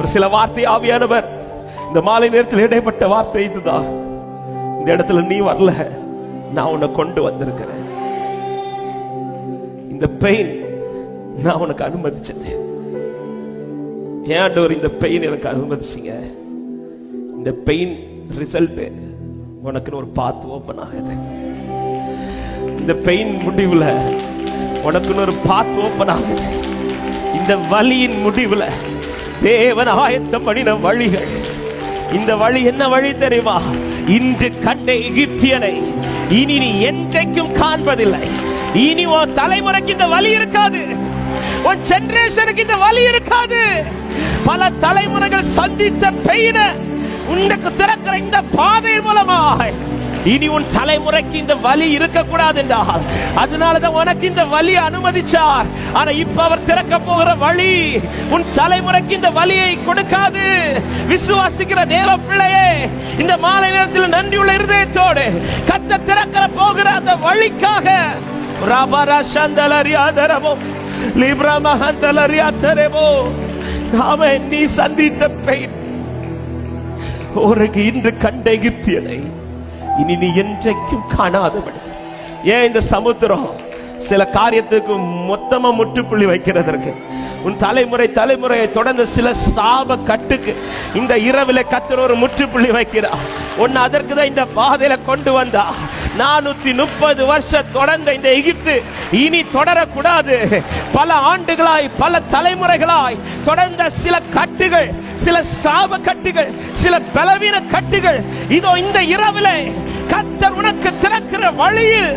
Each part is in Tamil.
ஒரு சில வார்த்தை ஆவியானவர் இந்த மாலை நேரத்தில் இடைப்பட்ட வார்த்தை இதுதான் இந்த இடத்துல நீ வரல நான் உன்னை கொண்டு வந்திருக்கிறேன். இந்த பெயின் நான் உனக்கு அனுமதிச்சது. ஏன் ஆண்டவர் இந்த பெயின் எனக்கு அனுமதிச்சீங்க? இந்த பெயின் ரிசல்ட் உனக்குன்னு ஒரு பாத்து ஓபன் ஆகுது. இந்த பெயின் முடிவுல உனக்குன்னு ஒரு பாத்து ஓபன் ஆகுது. இந்த வலியின் முடிவுல தேவன் ஆயத்தம் பண்ணின வழிகள். இந்த வழி என்ன வழி தெரியுமா? இன்று கண்ட எகிப்தியனை இனி நீ என்றைக்கும் காண்பதில்லை. இனி உன் தலைமுறைக்கு இந்த வலி இருக்காது. உன் ஜெனரேஷனுக்கு இந்த வலி இருக்காது. பல தலைமுறைகள் சந்தித்த பெயின உனக்கு திறக்கிற இந்த பாதை மூலமாக இனி உன் தலைமுறைக்கு இந்த வலி இருக்கக்கூடாது என்றால் அதனாலதான் உனக்கு இந்த வலி அனுமதிச்சார். ஆனா இப்ப அவர் திறக்க போகிற வழி உன் தலைமுறைக்கு இந்த வலியை கொடுக்காது. விசுவாசிக்கிற தேவ பிள்ளையே இந்த மாலை நேரத்தில் நன்றியுள்ள இருதயத்தோடு கத்த திறக்கிற போகிற அந்த வழிக்காக. ரபர சந்தலரியாதரவோ லிப்ரா மகந்தலரியாதரவோ நாம நீ சந்தித்த பெயின் உனக்கு இன்று கண்ட எகிப்தியனை இனி நீ என்றைக்கும் காணாதபடி ஏன் இந்த சமுத்திரம் சில காரியத்துக்கு மொத்தமா முற்றுப்புள்ளி வைக்கிறதற்கு உன் தலைமுறை தலைமுறையை தொடர்ந்து சில சாப கட்டுக்கு இந்த இரவில் கத்தர் ஒரு முற்றுப்புள்ளி வைக்கிறா உன்னை அதற்கு தான் இந்த பாதையில கொண்டு வந்தா. நானூத்தி முப்பது வருஷம் தொடர்ந்த இந்த எகிப்து இனி தொடரக்கூடாது. பல ஆண்டுகளாய் பல தலைமுறைகளாய் தொடர்ந்த சில கட்டுகள் சில சாப கட்டுகள் சில பலவீன கட்டுகள் இதோ இந்த இரவில் கத்தர் உனக்கு திறக்கிற வழியில்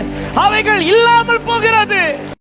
அவைகள் இல்லாமல் போகிறது.